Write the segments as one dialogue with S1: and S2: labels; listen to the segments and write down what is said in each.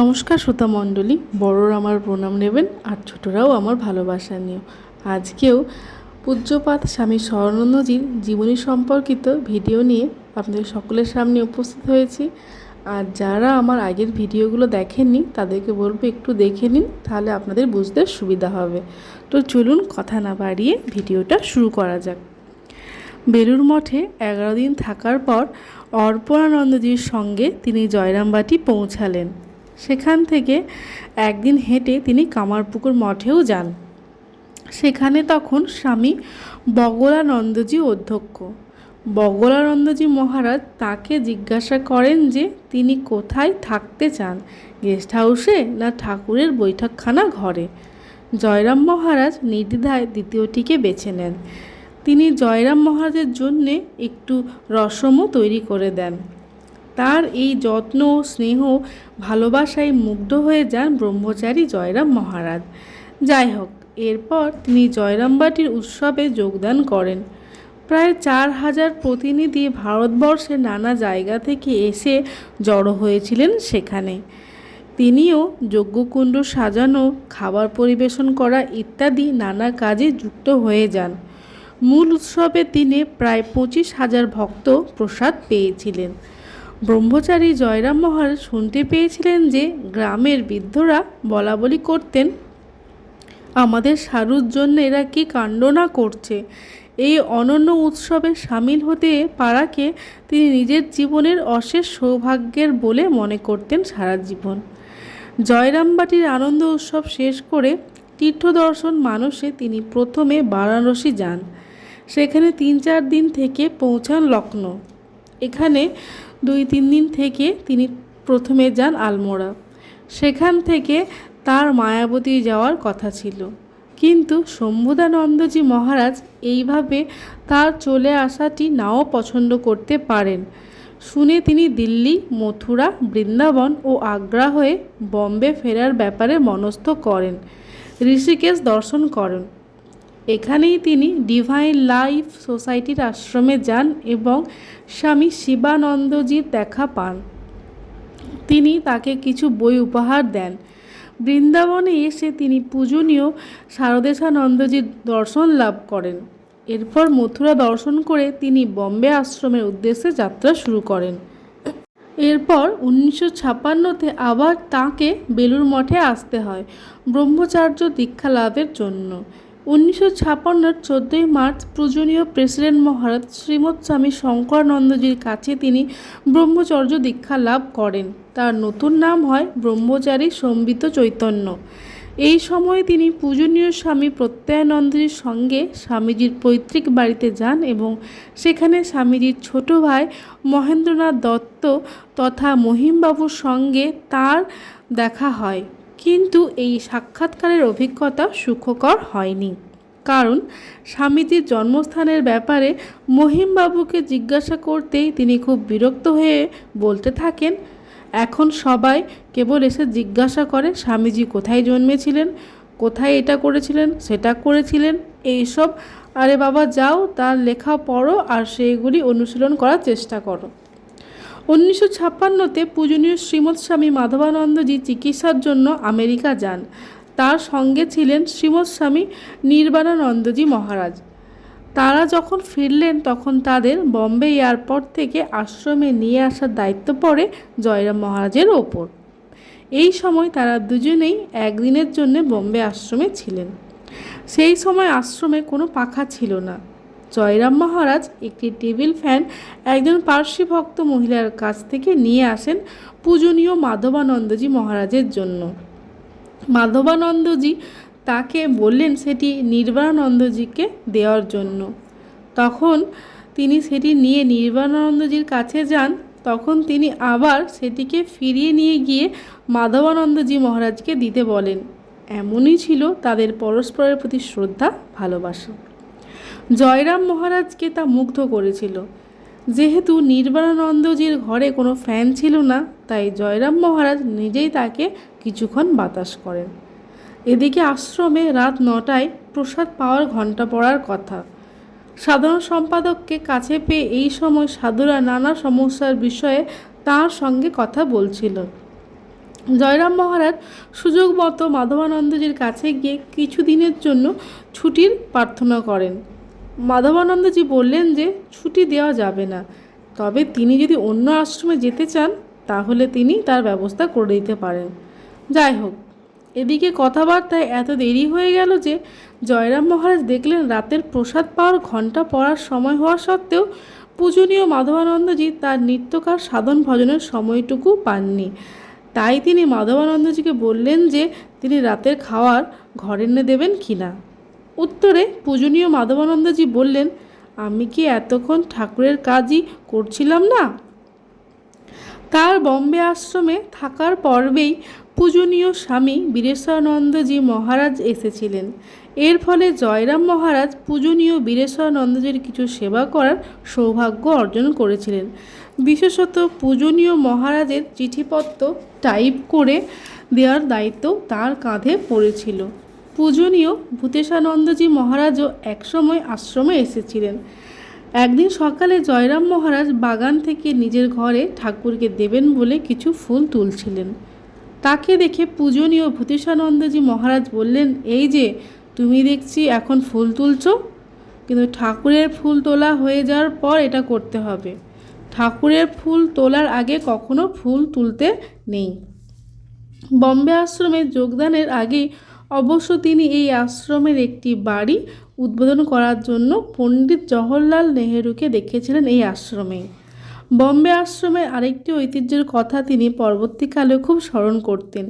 S1: নমস্কার শ্রোতা মণ্ডলী, বড়রা আমার প্রণাম নেবেন আর ছোটরাও আমার ভালোবাসা নিও আজকেও পূজ্যপাত স্বামী স্বর্ণন্দজির জীবনী সম্পর্কিত ভিডিও নিয়ে আপনাদের সকলের সামনে উপস্থিত হয়েছি। আর যারা আমার আগের ভিডিওগুলো দেখেননি, তাদেরকে বলব একটু দেখে নিন, তাহলে আপনাদের বুঝতে সুবিধা হবে। তো চলুন কথা না বাড়িয়ে ভিডিওটা শুরু করা যাক। বেলুর মঠে এগারো দিন থাকার পর অর্পণানন্দজির সঙ্গে তিনি জয়রামবাটি পৌঁছালেন। সেখান থেকে একদিন হেঁটে তিনি কামারপুকুর মঠেও যান। সেখানে তখন স্বামী বগলানন্দজি অধ্যক্ষ। বগলানন্দজি মহারাজ তাকে জিজ্ঞাসা করেন যে, তিনি কোথায় থাকতে চান? গেস্ট হাউসে না ঠাকুরের বৈঠকখানা ঘরে? জয়রাম মহারাজ নির্দ্বিধায় দ্বিতীয়টিকে বেছে নেন। তিনি জয়রাম মহারাজের জন্যে একটু রসমও তৈরি করে দেন। তার এই যত্ন ও স্নেহ ভালোবাসায় মুগ্ধ হয়ে যান ব্রহ্মচারী জয়রাম মহারাজ। যাই হোক, এরপর তিনি জয়রামবাটির উৎসবে যোগদান করেন। প্রায় চার হাজার প্রতিনিধি ভারতবর্ষের নানা জায়গা থেকে এসে জড়ো হয়েছিলেন সেখানে। তিনিও যজ্ঞকুণ্ড সাজানো, খাবার পরিবেশন করা ইত্যাদি নানা কাজে যুক্ত হয়ে যান। মূল উৎসবে তিনি প্রায় পঁচিশ হাজার ভক্ত প্রসাদ পেয়েছিলেন। ব্রহ্মচারী জয়রাম মহারাজ শুনতে পেয়েছিলেন যে গ্রামের বৃদ্ধরা বলা বলি করতেন, আমাদের সারুর জন্য এরা কি কাণ্ড না করছে? এই অনন্য উৎসবে সামিল হতে পারাকে তিনি নিজের জীবনের অশেষ সৌভাগ্যের বলে মনে করতেন সারা জীবন। জয়রামবাটির আনন্দ উৎসব শেষ করে তীর্থদর্শন মানসে তিনি প্রথমে বারাণসী যান। সেখানে তিন চার দিন থেকে পৌঁছান লখনৌ এখানে দুই তিন দিন থেকে তিনি প্রথমে যান আলমোড়া। সেখান থেকে তার মায়াবতী যাওয়ার কথা ছিল। কিন্তু শম্ভুদানন্দজি মহারাজ এইভাবে তার চলে আসাটি নাও পছন্দ করতে পারেন। শুনে তিনি দিল্লি, মথুরা, বৃন্দাবন ও আগ্রা হয়ে বম্বে ফেরার ব্যাপারে মনস্থ করেন। ঋষিকেশ দর্শন করেন। এখানেই তিনি ডিভাইন লাইফ সোসাইটির আশ্রমে যান এবং স্বামী শিবানন্দজির দেখা পান। তিনি তাকে কিছু বই উপহার দেন। বৃন্দাবনে এসে তিনি পূজনীয় শারদেশানন্দজির দর্শন লাভ করেন। এরপর মথুরা দর্শন করে তিনি বম্বে আশ্রমের উদ্দেশ্যে যাত্রা শুরু করেন। এরপর উনিশশো ছাপান্নতে আবার তাকে বেলুর মঠে আসতে হয়। ব্রহ্মচার্য দীক্ষা লাভের জন্য। উনিশশো ছাপান্নর চোদ্দোই মার্চ পূজনীয় প্রেসিডেন্ট মহারাজ শ্রীমৎ স্বামী শঙ্করানন্দজির কাছে তিনি ব্রহ্মচর্য দীক্ষা লাভ করেন। তার নতুন নাম হয় ব্রহ্মচারী সম্বিত চৈতন্য। এই সময়ে তিনি পূজনীয় স্বামী প্রত্যয়ানন্দজির সঙ্গে স্বামীজির পৈতৃক বাড়িতে যান এবং সেখানে স্বামীজির ছোট ভাই মহেন্দ্রনাথ দত্ত তথা মহিমবাবুর সঙ্গে তার দেখা হয়। কিন্তু এই সাক্ষাৎকারের অভিজ্ঞতা সুখকর হয়নি। কারণ স্বামীজির জন্মস্থানের ব্যাপারে মহিমবাবুকে জিজ্ঞাসা করতেই তিনি খুব বিরক্ত হয়ে বলতে থাকেন, এখন সবাই কেবল এসে জিজ্ঞাসা করে স্বামীজি কোথায় জন্মেছিলেন, কোথায় এটা করেছিলেন, সেটা করেছিলেন, এইসব। আরে বাবা, যাও, তার লেখা পড়ো আর সেইগুলি অনুশীলন করার চেষ্টা করো। উনিশশো ছাপ্পান্নতে পূজনীয় শ্রীমৎ স্বামী মাধবানন্দজি চিকিৎসার জন্য আমেরিকা যান। তার সঙ্গে ছিলেন শ্রীমৎ স্বামী নির্বাণানন্দজি মহারাজ। তারা যখন ফিরলেন, তখন তাদের বম্বে এয়ারপোর্ট থেকে আশ্রমে নিয়ে আসার দায়িত্ব পড়ে জয়রাম মহারাজের ওপর। এই সময় তারা দুজনেই একদিনের জন্য বম্বে আশ্রমে ছিলেন। সেই সময় আশ্রমে কোনো পাখা ছিল না। জয়রাম মহারাজ একটি টেবিল ফ্যান একজন পার্সি ভক্ত মহিলার কাছ থেকে নিয়ে আসেন পূজনীয় মাধবানন্দজি মহারাজের জন্য। মাধবানন্দজি তাকে বললেন সেটি নির্বাণানন্দজিকে দেওয়ার জন্য। তখন তিনি সেটি নিয়ে নির্বাণানন্দজির কাছে যান। তখন তিনি আবার সেটিকে ফিরিয়ে নিয়ে গিয়ে মাধবানন্দজি মহারাজকে দিতে বলেন। এমনই ছিল তাদের পরস্পরের প্রতি শ্রদ্ধা, ভালোবাসা। জয়রাম মহারাজকে তা মুগ্ধ করেছিল। যেহেতু নির্বাণানন্দজির ঘরে কোনো ফ্যান ছিল না, তাই জয়রাম মহারাজ নিজেই তাকে কিছুক্ষণ বাতাস করেন। এদিকে আশ্রমে রাত নটায় প্রসাদ পাওয়ার ঘণ্টা পড়ার কথা। সাধারণ সম্পাদককে কাছে পেয়ে এই সময় সাধুরা নানা সমস্যার বিষয়ে তার সঙ্গে কথা বলছিল। জয়রাম মহারাজ সুযোগ মতো মাধবানন্দজির কাছে গিয়ে কিছুদিনের জন্য ছুটির প্রার্থনা করেন। মাধবানন্দজি বললেন যে, ছুটি দেওয়া যাবে না। তবে তিনি যদি অন্য আশ্রমে যেতে চান, তাহলে তিনি তার ব্যবস্থা করে দিতে পারেন। যাই হোক, এদিকে কথাবার্তায় এত দেরি হয়ে গেল যে, জয়রাম মহারাজ দেখলেন রাতের প্রসাদ পাওয়ার ঘণ্টা পড়ার সময় হওয়া সত্ত্বেও পূজনীয় মাধবানন্দজি তার নিত্যকার সাধন ভজনের সময়টুকু পাননি। তাই তিনি মাধবানন্দজিকে বললেন যে, তিনি রাতের খাওয়ার ঘরে এনে দেবেন কি না? উত্তরে পূজনীয় মাধবানন্দজি বললেন, আমি কি এতক্ষণ ঠাকুরের কাজই করছিলাম না? তার বম্বে আশ্রমে থাকার পর্বেই পূজনীয় স্বামী বীরেশ্বরানন্দজি মহারাজ এসেছিলেন। এর ফলে জয়রাম মহারাজ পূজনীয় বীরেশ্বরানন্দজির কিছু সেবা করার সৌভাগ্য অর্জন করেছিলেন। বিশেষত পূজনীয় মহারাজের চিঠিপত্র টাইপ করে দেওয়ার দায়িত্ব তার কাঁধে পড়েছিল। পূজনীয় ভূতেশানন্দজি মহারাজও একসময় আশ্রমে এসেছিলেন। একদিন সকালে জয়রাম মহারাজ বাগান থেকে নিজের ঘরে ঠাকুরকে দেবেন বলে কিছু ফুল তুলছিলেন। তাকে দেখে পূজনীয় ভূতেশানন্দজি মহারাজ বললেন, এই যে, তুমি দেখছি এখন ফুল তুলছ। কিন্তু ঠাকুরের ফুল তোলা হয়ে যাওয়ার পর এটা করতে হবে। ঠাকুরের ফুল তোলার আগে কখনো ফুল তুলতে নেই। বম্বে আশ্রমে যোগদানের আগেই অবশ্য তিনি এই আশ্রমের একটি বাড়ি উদ্বোধন করার জন্য পণ্ডিত জওহরলাল নেহেরুকে দেখেছিলেন এই আশ্রমে। বম্বে আশ্রমের আরেকটি ঐতিহ্যের কথা তিনি পরবর্তীকালে খুব স্মরণ করতেন।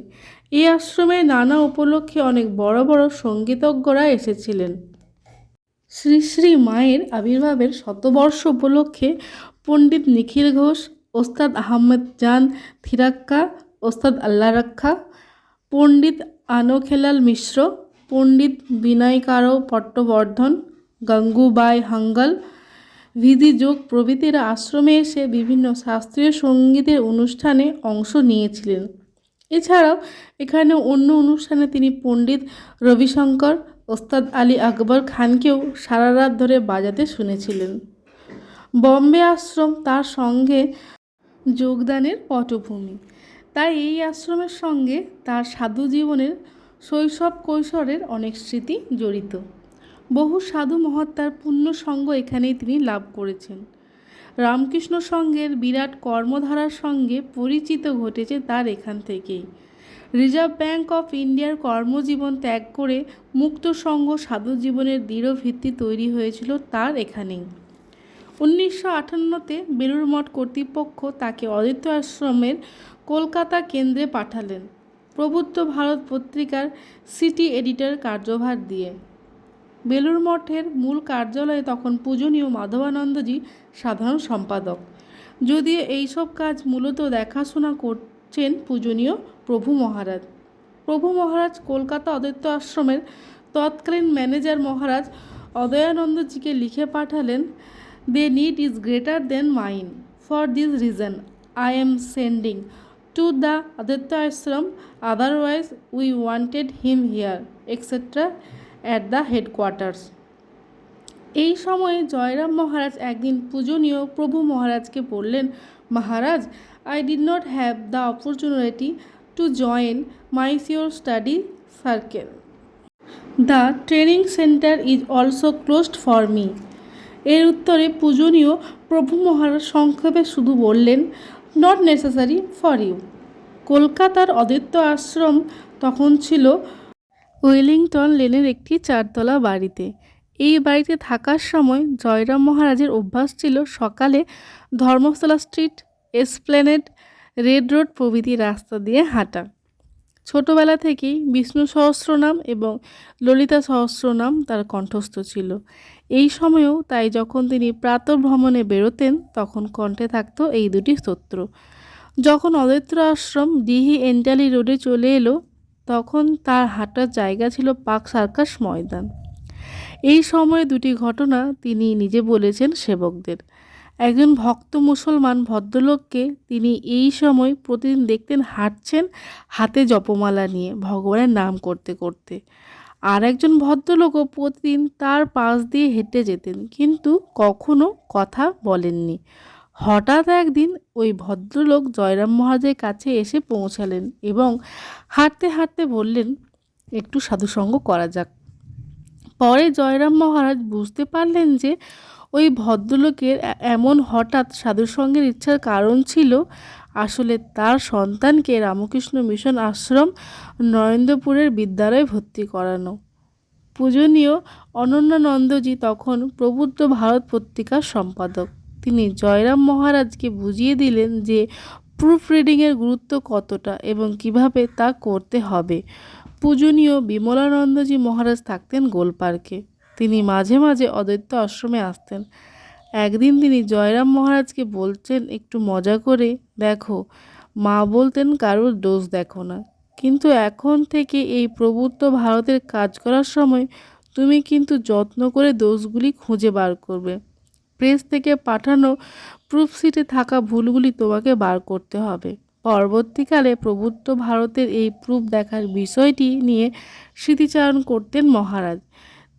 S1: এই আশ্রমে নানা উপলক্ষে অনেক বড় বড় সঙ্গীতজ্ঞরা এসেছিলেন। শ্রী শ্রী মায়ের আবির্ভাবের শতবর্ষ উপলক্ষে পণ্ডিত নিখিল ঘোষ, ওস্তাদ আহমেদ জান, থিরাক্কা, ওস্তাদ আল্লাহ রাক্ষা পণ্ডিত আনোখেলাল মিশ্র, পণ্ডিত বিনয়কারও পট্টবর্ধন, গঙ্গুবাই হাঙ্গল ভিধি যোগ প্রভৃতিরা আশ্রমে এসে বিভিন্ন শাস্ত্রীয় সঙ্গীতের অনুষ্ঠানে অংশ নিয়েছিলেন। এছাড়াও এখানে অন্য অনুষ্ঠানে তিনি পণ্ডিত রবিশঙ্কর, ওস্তাদ আলী আকবর খানকেও সারা রাত ধরে বাজাতে শুনেছিলেন। বম্বে আশ্রম তার সঙ্গে যোগদানের পটভূমি। তাই এই আশ্রমের সঙ্গে তার সাধু জীবনের শৈশব কৈশোরের অনেক স্মৃতি জড়িত। বহু সাধু মহাত্মার পুণ্য সঙ্গ এখানেই তিনি লাভ করেছেন। রামকৃষ্ণ সঙ্গের বিরাট কর্মধারার সঙ্গে পরিচিত ঘটেছে তার এখান থেকেই। রিজার্ভ ব্যাঙ্ক অফ ইন্ডিয়ার কর্মজীবন ত্যাগ করে মুক্ত সঙ্গ সাধু জীবনের দৃঢ় ভিত্তি তৈরি হয়েছিল তার এখানেই। উনিশশো আটান্নতে বেলুর মঠ কর্তৃপক্ষ তাকে অদিত্য আশ্রমের কলকাতা কেন্দ্রে পাঠালেন। প্রবুদ্ধ ভারত পত্রিকার সিটি এডিটর কার্যভার দিয়ে। বেলুর মঠের মূল কার্যালয়ে তখন পূজনীয় মাধবানন্দজি সাধারণ সম্পাদক। যদিও এইসব কাজ মূলত দেখাশোনা করছেন পূজনীয় প্রভু মহারাজ। প্রভু মহারাজ কলকাতা অদ্বৈত আশ্রমের তৎকালীন ম্যানেজার মহারাজ অদয়ানন্দজিকে লিখে পাঠালেন they need is greater than mine for this reason I am sending to the Aditya Ashram otherwise we wanted him here extra at the headquarters এই সময়ে জয়রাম মহারাজ একদিন পূজনীয় প্রভু মহারাজকে বললেন, Maharaj I did not have the opportunity to join my sure study circle the training centre is also closed for me এর উত্তরে পূজনীয় প্রভু মহারাজ সংক্ষেপে শুধু বললেন নট নেসেসারি ফর ইউ কলকাতার অদিত্য আশ্রম তখন ছিল ওয়েলিংটন লেনের একটি চারতলা বাড়িতে। এই বাড়িতে থাকার সময় জয়রাম মহারাজের অভ্যাস ছিল সকালে Dharmasthala street, Esplanade, Red Road প্রভৃতি রাস্তা দিয়ে হাঁটা। ছোটবেলা থেকেই বিষ্ণু সহস্রনাম এবং ললিতা সহস্রনাম তার কণ্ঠস্থ ছিল। এই সময়েও তাই যখন তিনি প্রাতঃভ্রমণে বেরোতেন, তখন কণ্ঠে থাকতো এই দুটি স্তোত্র। যখন অদৈত্য আশ্রম ডিহি এন্টালি রোডে চলে এলো, তখন তার হাঁটার জায়গা ছিল পাক সার্কাস ময়দান। এই সময়ে দুটি ঘটনা তিনি নিজে বলেছেন সেবকদের। একজন ভক্ত মুসলমান ভদ্রলোককে তিনি এই সময় প্রতিদিন দেখতেন হাঁটছেন হাতে জপমালা নিয়ে, ভগবানের নাম করতে করতে। আর একজন ভদ্রলোকও প্রতিদিন তার পাশ দিয়ে হেঁটে যেতেন, কিন্তু কখনো কথা বলেননি। হঠাৎ একদিন ওই ভদ্রলোক জয়রাম মহারাজের কাছে এসে পৌঁছালেন এবং হাঁটতে হাঁটতে বললেন, একটু সাধুসঙ্গ করা যাক। পরে জয়রাম মহারাজ বুঝতে পারলেন যে ওই ভদ্রলোকের এমন হঠাৎ সাধুসঙ্গের ইচ্ছার কারণ ছিল আসলে তার সন্তানকে রামকৃষ্ণ মিশন আশ্রম নরেন্দ্রপুরের বিদ্যালয়ে ভর্তি করানো। পূজনীয় অনন্যানন্দজি তখন প্রবুদ্ধ ভারত পত্রিকার সম্পাদক। তিনি জয়রাম মহারাজকে বুঝিয়ে দিলেন যে প্রুফ রিডিংয়ের গুরুত্ব কতটা এবং কীভাবে তা করতে হবে। পূজনীয় বিমলানন্দজি মহারাজ থাকতেন গোলপার্কে। তিনি মাঝে মাঝে অদ্বৈত আশ্রমে আসতেন। একদিন তিনি জয়রাম মহারাজকে বলছেন, একটু মজা করে দেখো। মা বলতেন, কারোর দোষ দেখো না। কিন্তু এখন থেকে এই প্রভুত্ব ভারতের কাজ করার সময় তুমি কিন্তু যত্ন করে দোষগুলি খুঁজে বার করবে। প্রেস থেকে পাঠানো প্রুফশিটে থাকা ভুলগুলি তোমাকে বার করতে হবে। পরবর্তীকালে প্রভুত্ব ভারতের এই প্রুফ দেখার বিষয়টি নিয়ে স্মৃতিচারণ করতেন মহারাজ।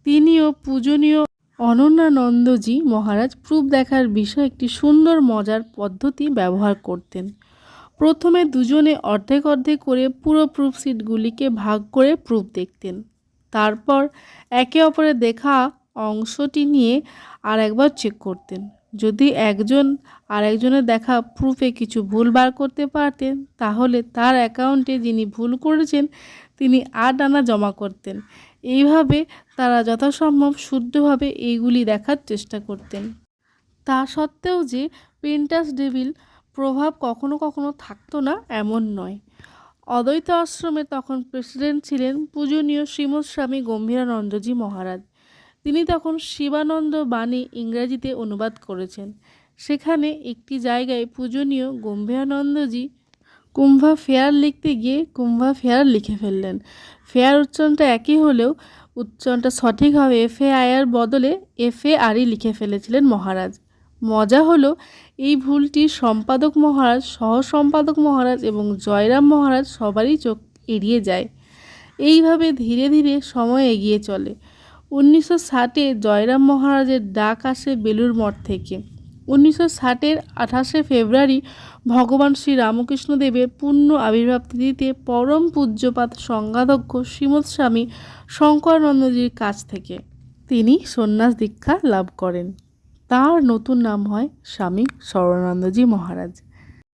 S1: তিনিও পূজনীয় অনন্যানন্দজি মহারাজ প্রুফ দেখার বিষয়ে একটি সুন্দর মজার পদ্ধতি ব্যবহার করতেন। প্রথমে দুজনে অর্ধেক অর্ধেক করে পুরো প্রুফ সিটগুলিকে ভাগ করে প্রুফ দেখতেন। তারপর একে অপরের দেখা অংশটি নিয়ে আর একবার চেক করতেন। যদি একজন আর একজনের দেখা প্রুফে কিছু ভুল বার করতে পারতেন, তাহলে তার অ্যাকাউন্টে যিনি ভুল করেছেন, তিনি আট আনা জমা করতেন। এইভাবে তারা যথাসম্ভব শুদ্ধভাবে এইগুলি দেখার চেষ্টা করতেন। তা সত্ত্বেও যে পেন্টাস ডেভিল প্রভাব কখনো কখনো থাকতো না, এমন নয়। অদ্বৈত আশ্রমে তখন প্রেসিডেন্ট ছিলেন, পূজনীয় শ্রীমৎ স্বামী গম্ভীরানন্দজি মহারাজ। তিনি তখন শিবানন্দ বাণী ইংরেজিতে অনুবাদ করেছেন। সেখানে একটি জায়গায় পূজনীয় গম্ভীরানন্দজি কুম্ভা ফেয়ার লিখতে গিয়ে কুম্ভা ফেয়ার লিখে ফেললেন। ফেয়ার উচ্চারণটা একই হলেও উচ্চারণটা সঠিক হবে এফ এ আইয়ের বদলে এফ এ আরই লিখে ফেলেছিলেন মহারাজ। মজা হলো এই ভুলটি সম্পাদক মহারাজ সহ সম্পাদক মহারাজ এবং জয়রাম মহারাজ সবারই চোখ এড়িয়ে যায়। এইভাবে ধীরে ধীরে সময় এগিয়ে চলে। উনিশশো ষাটে জয়রাম মহারাজের ডাক আসে বেলুর মঠ থেকে। উনিশশো ষাটের আঠাশে ফেব্রুয়ারি ভগবান শ্রী রামকৃষ্ণদেবের পূর্ণ আবির্ভাব তিথিতে পরম পূজ্যপাত সংজ্ঞাধ্যক্ষ শ্রীমৎ স্বামী শঙ্করানন্দজির কাছ থেকে তিনি সন্ন্যাস দীক্ষা লাভ করেন। তার নতুন নাম হয় স্বামী শরণানন্দজি মহারাজ।